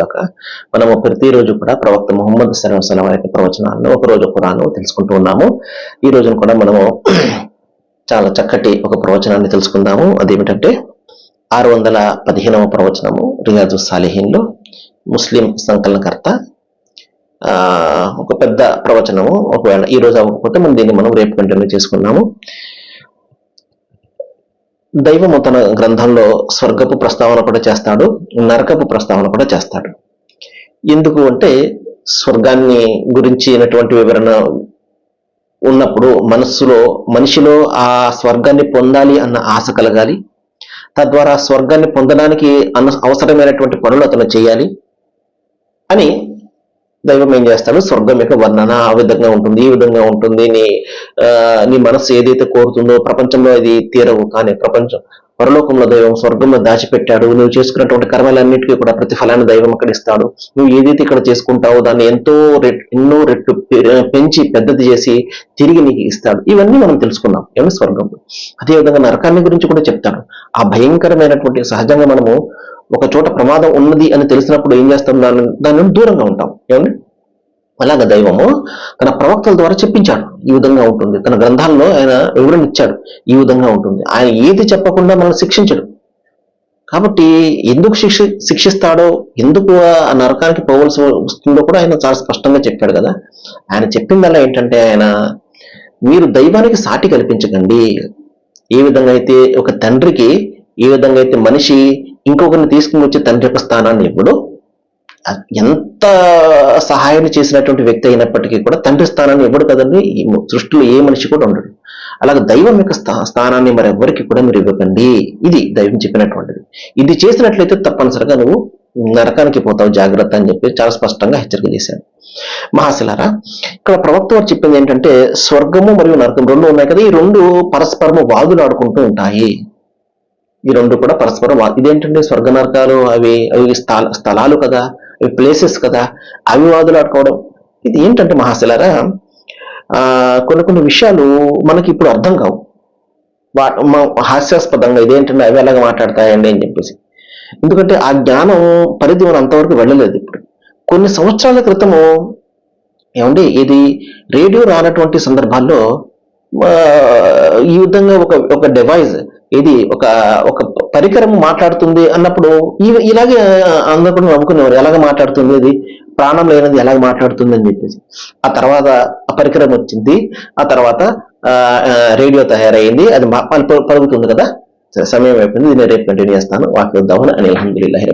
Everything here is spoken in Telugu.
గాక మనము ప్రతిరోజు కూడా ప్రవక్త ముహమ్మద్ సరవసలం వారి యొక్క ప్రవచనాలను ఒక రోజు తెలుసుకుంటూ ఉన్నాము. ఈ రోజున కూడా మనము చాలా చక్కటి ఒక ప్రవచనాన్ని తెలుసుకుందాము. అదేమిటంటే ఆరు వందల పదిహేనవ ప్రవచనము రియాజు సాలిహీన్లో ముస్లిం సంకలనకర్త ఆ, ఒక పెద్ద ప్రవచనము. ఒకవేళ ఈ రోజు అవ్వకపోతే మనం దీన్ని మనం రేపు కంటిన్యూ చేసుకున్నాము దైవము తన గ్రంథంలో స్వర్గపు ప్రస్తావన కూడా చేస్తాడు నరకపు ప్రస్తావన కూడా చేస్తాడు. ఎందుకు అంటే స్వర్గాన్ని గురించినటువంటి వివరణ ఉన్నప్పుడు మనస్సులో మనిషిలో ఆ స్వర్గాన్ని పొందాలి అన్న ఆశ కలగాలి. తద్వారా స్వర్గాన్ని పొందడానికి అన్న అవసరమైనటువంటి పనులు అతను చేయాలి అని దైవం ఏం చేస్తాడు? స్వర్గం యొక్క వర్ణన ఆ విధంగా ఉంటుంది ఈ విధంగా ఉంటుంది నీ ఆ, నీ మనస్సు ఏదైతే కోరుతుందో ప్రపంచంలో అది తీరవు. కానీ ప్రపంచం పరలోకంలో దైవం స్వర్గంలో దాచిపెట్టాడు. నువ్వు చేసుకున్నటువంటి కర్మలన్నిటికీ కూడా ప్రతిఫలాన్ని దైవం అక్కడ ఇస్తాడు. నువ్వు ఏదైతే ఇక్కడ చేసుకుంటావో దాన్ని ఎంతో రెట్ ఎన్నో రెట్లు పె- పెంచి పెద్దది చేసి తిరిగి నీకు ఇస్తాడు. ఇవన్నీ మనం తెలుసుకున్నాం ఏమి స్వర్గం? అదేవిధంగా నరకాన్ని గురించి కూడా చెప్తాడు. ఆ భయంకరమైనటువంటి సహజంగా మనము ఒక చోట ప్రమాదం ఉన్నది అని తెలిసినప్పుడు ఏం చేస్తాం? దాని దాని నుండి దూరంగా ఉంటాం. ఏమండి? అలాగ దైవము తన ప్రవక్తల ద్వారా చెప్పించాడు. ఈ విధంగా ఉంటుంది. తన గ్రంథాల్లో ఆయన వివరణ ఇచ్చాడు. ఈ విధంగా ఉంటుంది. ఆయన ఏది చెప్పకుండా మనల్ని శిక్షించడు. కాబట్టి ఎందుకు శిక్ష శిక్షిస్తాడో ఎందుకు ఆ నరకానికి పోవలసి వస్తుందో కూడా ఆయన చాలా స్పష్టంగా చెప్పాడు కదా. ఆయన చెప్పిందల్లా ఏంటంటే ఆయన మీరు దైవానికి సాటి కల్పించకండి. ఏ విధంగా అయితే ఒక తండ్రికి ఏ విధంగా అయితే మనిషి ఇంకొకరిని తీసుకుని వచ్చి తండ్రి యొక్క స్థానాన్ని ఇవ్వడు ఎంత సహాయం చేసినటువంటి వ్యక్తి అయినప్పటికీ కూడా తండ్రి స్థానాన్ని ఇవ్వడు కదండి? సృష్టిలో ఏ మనిషి కూడా ఉండడు. అలాగే దైవం యొక్క స్థా- స్థానాన్ని మరి ఎవరికి కూడా మీరు ఇవ్వకండి. ఇది దైవం చెప్పినటువంటిది. ఇది చేసినట్లయితే తప్పనిసరిగా నువ్వు నరకానికి పోతావు జాగ్రత్త అని చెప్పి చాలా స్పష్టంగా హెచ్చరిక చేశాను మహాశిలారా ఇక్కడ ప్రవక్త వారు చెప్పింది ఏంటంటే స్వర్గము మరియు నరకం రెండు ఉన్నాయి కదా? ఈ రెండు పరస్పరము వాదులు ఆడుకుంటూ ఉంటాయి. ఈ రెండు కూడా పరస్పరం ఇదేంటంటే స్వర్గ నరకాలు అవి అవి స్థల స్థలాలు కదా అవి ప్లేసెస్ కదా అవి వాదులాడుకోవడం ఇది ఏంటంటే మహాశిలారా ఆ కొన్ని కొన్ని విషయాలు మనకి ఇప్పుడు అర్థం కావు. వా- హాస్యాస్పదంగా ఇదేంటంటే అవి ఎలాగ మాట్లాడతాయండి అని చెప్పేసి. ఎందుకంటే ఆ జ్ఞానం పరిధి మనం అంతవరకు వెళ్ళలేదు ఇప్పుడు. కొన్ని సంవత్సరాల క్రితము ఏమండి ఇది రేడియో రానటువంటి సందర్భాల్లో ఈ విధంగా ఒక ఒక డివైస్ ఇది ఒక ఒక పరికరం మాట్లాడుతుంది అన్నప్పుడు ఇలాగే అందరూ కూడా నమ్ముకునేవారు ఎలాగ మాట్లాడుతుంది ఇది ప్రాణం లేనిది ఎలాగ మాట్లాడుతుంది అని చెప్పేసి. ఆ తర్వాత ఆ పరికరం వచ్చింది. ఆ తర్వాత ఆ, రేడియో తయారైంది. అది పలు- పలుకుతుంది కదా? సమయం అయిపోయింది. నేను రేపు కంటిన్యూ చేస్తాను. వాకి వద్దామని అని అల్హమ్దులిల్లాహి